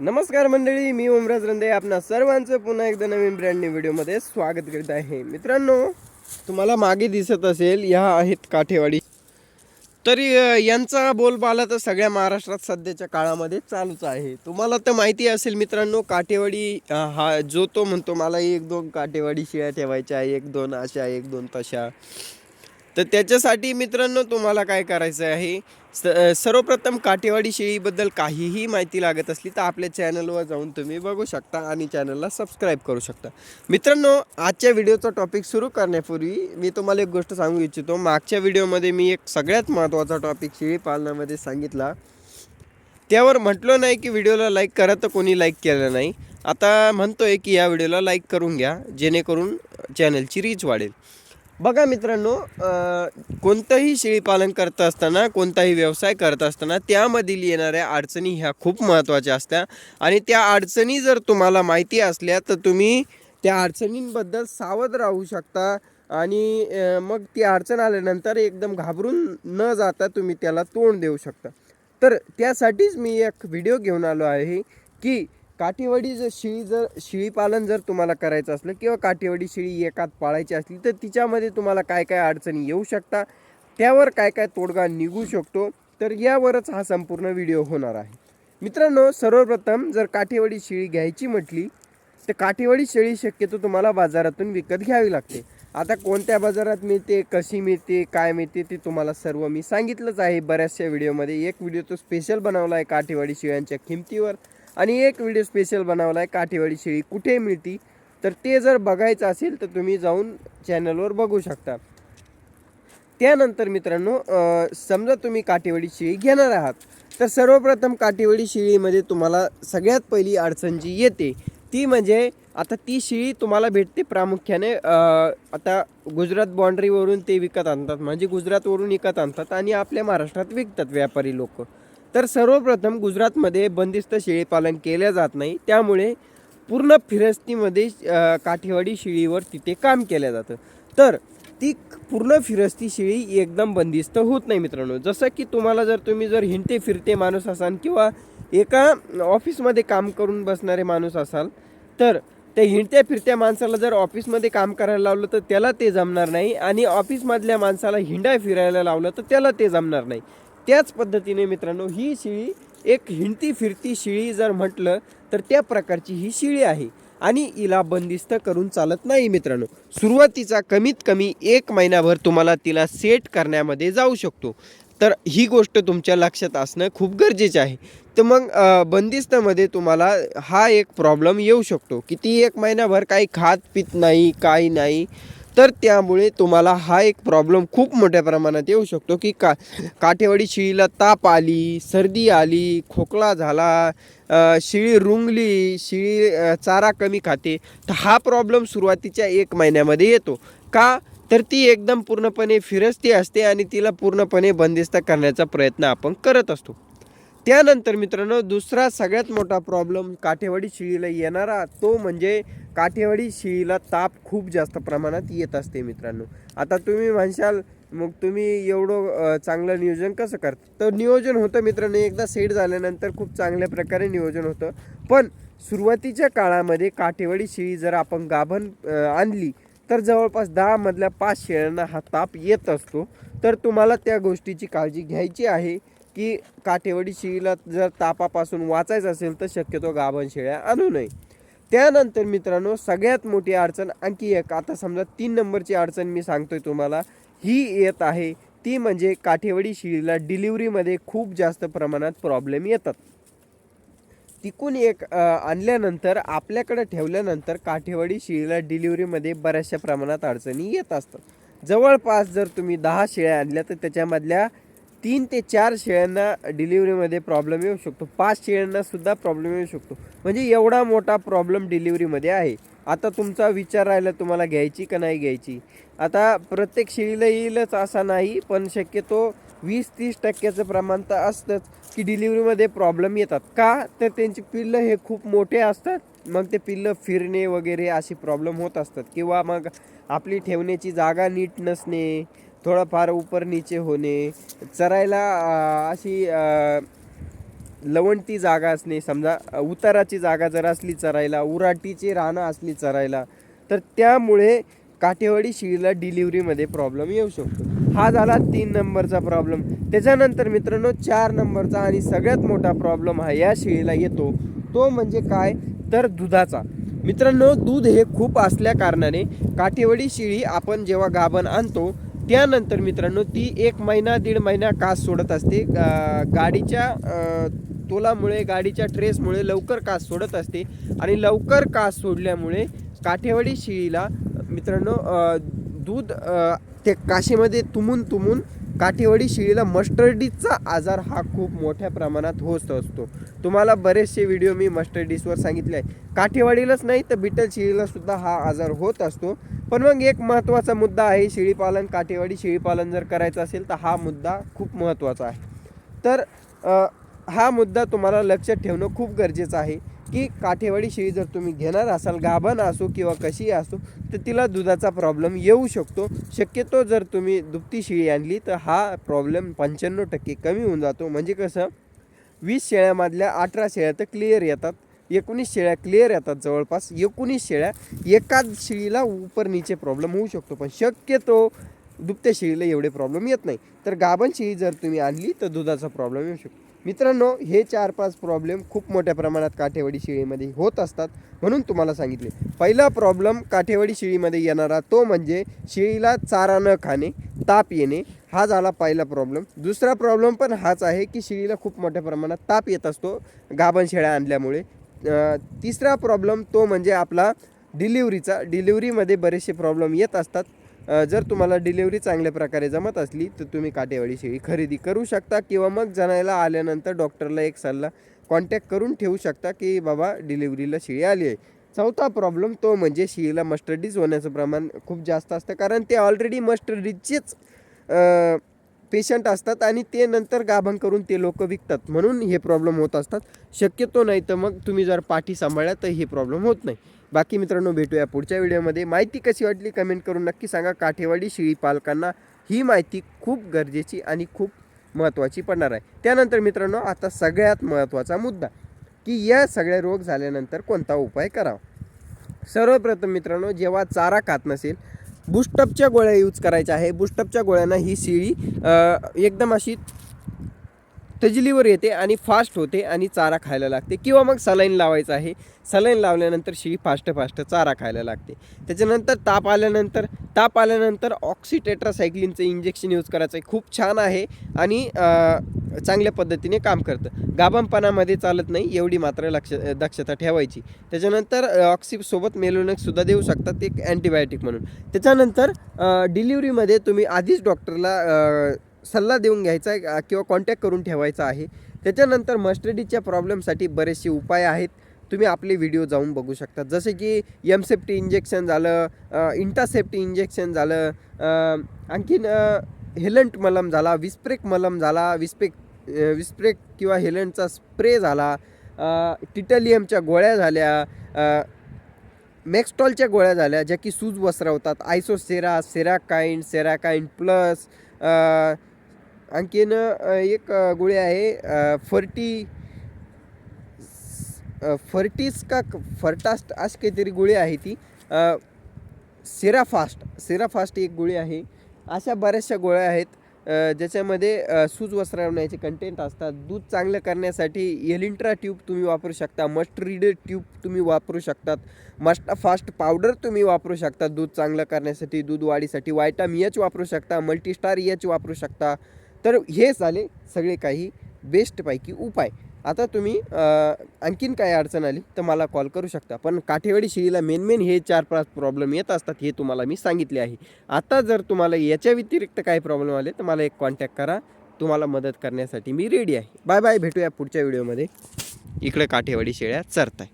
नमस्कार मंडळी मी ओमराज रंदे. आपणा सर्वांचं पुन्हा एकदा नवीन ब्रँड न्यू व्हिडिओमध्ये स्वागत करीत आहे. मित्रांनो तुम्हाला मागे दिसत असेल ह्या आहेत काठेवाडी. तरी यांचा बोलबाला तर सगळ्या महाराष्ट्रात सध्याच्या काळामध्ये चालूच आहे. तुम्हाला तर माहिती असेल मित्रांनो काठेवाडी हा जो तो म्हणतो मला एक दोन काठेवाडी शिळ्या ठेवायच्या एक दोन अशा एक दोन तशा. तर त्याच्यासाठी मित्रांनो तुम्हाला काय करायचं आहे? स सर्वप्रथम काठेवाडी शेळीबद्दल काहीही माहिती लागत असली तर आपल्या चॅनलवर जाऊन तुम्ही बघू शकता आणि चॅनलला सबस्क्राईब करू शकता. मित्रांनो आजच्या व्हिडिओचा टॉपिक सुरू करण्यापूर्वी मी तुम्हाला एक गोष्ट सांगू इच्छितो. मागच्या व्हिडिओमध्ये मी एक सगळ्यात महत्त्वाचा टॉपिक शेळी पालनामध्ये सांगितला. त्यावर म्हटलं नाही की व्हिडिओला लाईक करा तर कोणी लाईक केलं नाही. आता म्हणतो आहे की या व्हिडिओला लाईक करून घ्या जेणेकरून चॅनलची रीच वाढेल. बघा मित्रांनो कोणतंही शेळीपालन करत असताना कोणताही व्यवसाय करत असताना त्यामधील येणाऱ्या अडचणी ह्या खूप महत्त्वाच्या असत्या. आणि त्या अडचणी जर तुम्हाला माहिती असल्या तर तुम्ही त्या अडचणींबद्दल सावध राहू शकता. आणि मग ती अडचण आल्यानंतर एकदम घाबरून न जाता तुम्ही त्याला तोंड देऊ शकता. तर त्यासाठीच मी एक व्हिडिओ घेऊन आलो आहे की काठीवाडी जर शेळी जर शेळीपालन जर तुम्हाला करायचं असलं किंवा काठीवाडी शिळी एकात पाळायची असली तर तिच्यामध्ये तुम्हाला काय काय अडचणी येऊ शकता? त्यावर काय काय तोडगा निघू शकतो? तर यावरच हा संपूर्ण व्हिडिओ होणार आहे. मित्रांनो सर्वप्रथम जर काठीवडी शिळी घ्यायची म्हटली तर काठीवाडी शेळी शक्यतो तुम्हाला बाजारातून विकत घ्यावी लागते. आता कोणत्या बाजारात मिळते कशी मिळते काय मिळते ते तुम्हाला सर्व मी सांगितलंच आहे. बऱ्याचशा व्हिडिओमध्ये एक व्हिडिओ तो स्पेशल बनवला आहे काठीवाडी शेळ्यांच्या किमतीवर. आणि एक व्हिडिओ स्पेशल बनवला आहे काठेवाडी शेळी. कुठे मिळती? तर ते जर बघायचं असेल तर तुम्ही जाऊन चॅनलवर बघू शकता. त्यानंतर मित्रांनो समजा तुम्ही काठेवाडी शेळी घेणार आहात तर सर्वप्रथम काठेवाडी शेळीमध्ये तुम्हाला सगळ्यात पहिली अडचण जी येते ती म्हणजे आता ती शेळी तुम्हाला भेटते प्रामुख्याने आता गुजरात बाँड्रीवरून ते विकत आणतात. म्हणजे गुजरातवरून विकत आणतात आणि आपल्या महाराष्ट्रात विकतात व्यापारी लोक. तर सर्वप्रथम गुजरातमध्ये बंदिस्त शेळीपालन केलं जात नाही. त्यामुळे पूर्ण फिरस्तीमध्ये काठेवाडी शिळीवर शेळीवर तिथे काम केलं जातं. तर ती पूर्ण फिरस्ती शेळी एकदम बंदिस्त होत नाही मित्रांनो. जसं की तुम्हाला जर तुम्ही जर हिंडते फिरते माणूस असाल किंवा एका ऑफिसमध्ये काम करून बसणारे माणूस असाल तर त्या हिंडत्या फिरत्या माणसाला जर ऑफिसमध्ये काम करायला लावलं तर त्याला ते जमणार नाही. आणि ऑफिसमधल्या माणसाला हिंडाय फिरायला लावलं तर त्याला ते जमणार नाही. त्याच पद्धतीने मित्रांनो ही शिळी एक हिंडती फिरती शिळी जर म्हटलं तर त्या प्रकारची ही शिळी आहे. आणि हिला बंदिस्त करून चालत नाही मित्रांनो. सुरुवातीचा कमीत कमी एक महिनाभर तुम्हाला तिला सेट करण्यामध्ये जाऊ शकतो. तर ही गोष्ट तुमच्या लक्षात असणं खूप गरजेचे आहे. तर मग बंदिस्तमध्ये तुम्हाला हा एक प्रॉब्लेम येऊ शकतो किती एक महिनाभर काही खात पित नाही काही नाही. तर त्यामुळे तुम्हाला हा एक प्रॉब्लेम खूप मोठ्या प्रमाणात येऊ शकतो की का काठेवाडी शिळीला ताप आली सर्दी आली खोकला झाला शिळी रुंगली शिळी चारा कमी खाते तर हा प्रॉब्लेम सुरुवातीच्या एक महिन्यामध्ये येतो. का? तर ती एकदम पूर्णपणे फिरस्ती असते आणि तिला पूर्णपणे बंदिस्त करण्याचा प्रयत्न आपण करत असतो. त्यानंतर मित्रांनो दुसरा सगळ्यात मोठा प्रॉब्लेम काठेवाडी शिळीला येणारा तो म्हणजे काठेवाडी शिळीला ताप खूप जास्त प्रमाणात येत असते मित्रांनो. आता तुम्ही म्हणशाल मग तुम्ही एवढं चांगलं नियोजन कसं करता? तर नियोजन होतं मित्रांनो एकदा सेट झाल्यानंतर खूप चांगल्या प्रकारे नियोजन होतं. पण सुरुवातीच्या काळामध्ये काठेवाडी शिळी जर आपण गाभण आणली तर जवळपास दहा मधल्या पाच शेळ्यांना हा ताप येत असतो. तर तुम्हाला त्या गोष्टीची काळजी घ्यायची आहे. की काठेवाडी शेळीला जर तापापासून वाचायचं असेल तर शक्यतो गाभण शेळ्या आणू नये. त्यानंतर मित्रांनो सगळ्यात मोठी अडचण आणखी एक. आता समजा तीन नंबरची अडचण मी सांगतोय तुम्हाला. ही येत आहे. ती म्हणजे काठेवाडी शिळीला डिलिव्हरीमध्ये खूप जास्त प्रमाणात प्रॉब्लेम येतात. तिकून एक आणल्यानंतर आपल्याकडे ठेवल्यानंतर काठेवाडी शिळीला डिलिव्हरीमध्ये बऱ्याचशा प्रमाणात अडचणी येत असतात. जवळपास जर तुम्ही दहा शेळ्या आणल्या तर त्याच्यामधल्या तीन ते चार शेळ्यांना डिलिव्हरीमध्ये प्रॉब्लेम येऊ शकतो. पाच शेळ्यांना सुद्धा प्रॉब्लेम येऊ शकतो. म्हणजे एवढा मोठा प्रॉब्लेम डिलिव्हरीमध्ये आहे. आता तुमचा विचार राहिला तुम्हाला घ्यायची का नाही घ्यायची? आता प्रत्येक शेळीला येईलच असा नाही पण शक्यतो वीस तीस टक्क्याचं प्रमाण तर असतंच की डिलिव्हरीमध्ये प्रॉब्लेम येतात. का? तर त्यांची पिल्लं हे खूप मोठे असतात. मग ते पिल्लं फिरणे वगैरे असे प्रॉब्लेम होत असतात. किंवा मग आपली ठेवण्याची जागा नीट नसणे थोडंफार उपर नीचे होणे चरायला अशी लवंटी जागा असणे समजा उताराची जागा जर असली चरायला उराटीची रानं असली चरायला तर त्यामुळे काठेवाडी शिळीला डिलिव्हरीमध्ये प्रॉब्लेम येऊ शकतो. हा झाला तीन नंबरचा प्रॉब्लेम. त्याच्यानंतर मित्रांनो चार नंबरचा आणि सगळ्यात मोठा प्रॉब्लेम हा या शेळीला येतो. तो म्हणजे काय? तर दुधाचा. मित्रांनो दूध हे खूप असल्या कारणाने काठेवाडी शिळी आपण जेव्हा गाभण आणतो त्यानंतर मित्रांनो ती एक महिना दीड महिना कास सोडत असते. गा- गाडीच्या तोलामुळे गाडीच्या ट्रेसमुळे लवकर कास सोडत असते. आणि लवकर कास सोडल्यामुळे काठेवाडी शिळीला मित्रांनो दूध ते काशीमध्ये तुमून तुमून काठेवाडी शिळीला मस्टर्डीजचा आजार हा खूप मोठ्या प्रमाणात होत असतो. तुम्हाला बरेचसे व्हिडिओ मी मस्टर्डीजवर सांगितले आहे. काठेवाडीलाच नाही तर बिटल शिळीलासुद्धा हा आजार होत असतो. पण मग एक महत्त्वाचा मुद्दा आहे शेळीपालन काठेवाडी शेळीपालन जर करायचं असेल तर हा मुद्दा खूप महत्त्वाचा आहे. तर हा मुद्दा तुम्हाला लक्षात ठेवणं खूप गरजेचं आहे की काठेवाडी शेळी जर तुम्ही घेणार असाल गाभण असो किंवा कशी असो तर तिला दुधाचा प्रॉब्लेम येऊ शकतो. शक्यतो जर तुम्ही दुभती शेळी आणली तर हा प्रॉब्लेम पंच्याण्णव टक्के कमी होऊन जातो. म्हणजे कसं वीस शेळ्यामधल्या अठरा शेळ्या तर क्लिअर येतात. एकोणीस शेळ्या क्लिअर येतात जवळपास. एकोणीस शेळ्या एकाच शेळीला उपर नीचे प्रॉब्लेम होऊ शकतो पण शक्यतो दुभत्या शेळीला एवढे प्रॉब्लेम येत नाही. तर गाभण शेळी जर तुम्ही आणली तर दुधाचा प्रॉब्लेम येऊ शकतो. मित्रांनो हे चार पाच प्रॉब्लेम खूप मोठ्या प्रमाणात काठेवाडी शेळीमध्ये होत असतात म्हणून तुम्हाला सांगितले. पहिला प्रॉब्लेम काठेवाडी शेळीमध्ये येणारा तो म्हणजे शेळीला चारा न खाणे ताप येणे हा झाला पहिला प्रॉब्लेम दुसरा प्रॉब्लेम पण हाच आहे की शेळीला खूप मोठ्या प्रमाणात ताप येत असतो गाभण शेळ्या आणल्यामुळे. तिसरा प्रॉब्लेम तो म्हणजे आपला डिलिव्हरीचा डिलिव्हरीमध्ये बरेचसे प्रॉब्लेम येत असतात. जर तुम्हाला डिलिव्हरी चांगल्या प्रकारे जमत असली तर तुम्ही काटेवाडी शेळी खरेदी करू शकता किंवा मग जणायला आल्यानंतर डॉक्टरला एक सल्ला कॉन्टॅक्ट करून ठेवू शकता की बाबा डिलिव्हरीला शेळी आली आहे. चौथा प्रॉब्लेम तो म्हणजे शेळीला मस्टर्डीज होण्याचं प्रमाण खूप जास्त असतं. कारण ते ऑलरेडी मस्टर्डीजचेच पेशंट असतात आणि ते नंतर गाभण करून ते लोक विकतात. म्हणून हे प्रॉब्लेम होत असतात. शक्यतो नाही तर मग तुम्ही जर पाठी सांभाळल्या तर हे प्रॉब्लेम होत नाही. बाकी मित्रांनो भेटूया पुढच्या व्हिडिओमध्ये. माहिती कशी वाटली कमेंट करून नक्की सांगा. काठेवाडी शेळी पालकांना ही माहिती खूप गरजेची आणि खूप महत्त्वाची पडणार आहे. त्यानंतर मित्रांनो आता सगळ्यात महत्त्वाचा मुद्दा की या सगळ्या रोग झाल्यानंतर कोणता उपाय करावा? सर्वप्रथम मित्रांनो जेव्हा चारा खात नसेल बुस्टअपच्या गोळ्या यूज करायच्या आहे. बुस्टअपच्या गोळ्यांना ही शिळी एकदम अशी तजलीवर येते आणि फास्ट होते आणि चारा खायला लागते किंवा मग सलाईन लावायचं आहे. सलाईन लावल्यानंतर शेळी फास्ट फास्ट चारा खायला लागते. त्याच्यानंतर ताप आल्यानंतर ताप आल्यानंतर ऑक्सिटेट्रासायक्लिनचं इंजेक्शन यूज करायचं आहे खूप छान आहे आणि चांगल्या पद्धतीने काम करतं. गाभमपणामध्ये चालत नाही एवढी मात्र लक्ष दक्षता ठेवायची. त्याच्यानंतर ऑक्सिपसोबत मेलोनक्ससुद्धा देऊ शकतात एक अँटीबायोटिक म्हणून. त्याच्यानंतर डिलिव्हरीमध्ये तुम्ही आधीच डॉक्टरला सल्ला देऊन घ्यायचा आहे किंवा कॉन्टॅक्ट करून ठेवायचा आहे. त्याच्यानंतर मस्टडीच्या प्रॉब्लेमसाठी बरेचसे उपाय आहेत. तुम्ही आपले व्हिडिओ जाऊन बघू शकता. जसे की एम सेफ्टी इंजेक्शन झालं इंटासेफ्टी इंजेक्शन झालं आणखीन हेलंट मलम झाला विस्प्रेक मलम झाला विस्प्रेक विस्प्रेक किंवा हेलंटचा स्प्रे झाला टिटलियमच्या गोळ्या झाल्या मॅक्स्टॉलच्या गोळ्या झाल्या ज्या की सूज वसरवतात. आयसोसेरा सेराकाईन सेराकाईन प्लस आणखीन एक गोळी आहे फर्टी फर्टीस का फर्टास्ट अशी काहीतरी गोळी आहे ती. सेराफास्ट सेराफास्ट एक गोळी आहे. अशा बऱ्याचशा गोळ्या आहेत ज्याच्यामध्ये सूज वस्रवण्याचे कंटेंट असतात. दूध चांगलं करण्यासाठी एलिंट्रा ट्यूब तुम्ही वापरू शकता मस्टरीड ट्यूब तुम्ही वापरू शकतात मस्टा फास्ट पावडर तुम्ही वापरू शकता दूध चांगलं करण्यासाठी दूध वाढीसाठी. वायटाम एच वापरू शकता मल्टीस्टार एच वापरू शकता. तर हे झाले सगळे काही बेस्टपैकी उपाय. आता तुम्ही आणखीन काय अडचण आली तर मला कॉल करू शकता. पण काठेवाडी शेळीला मेन मेन हे चार पाच प्रॉब्लेम येत असतात हे तुम्हाला मी सांगितले आहे. आता जर तुम्हाला याच्या व्यतिरिक्त काही प्रॉब्लेम आले तर मला एक कॉन्टॅक्ट करा. तुम्हाला मदत करण्यासाठी मी रेडी आहे. बाय बाय भेटूया पुढच्या व्हिडिओमध्ये इकडे काठेवाडी शेळ्या चरताय.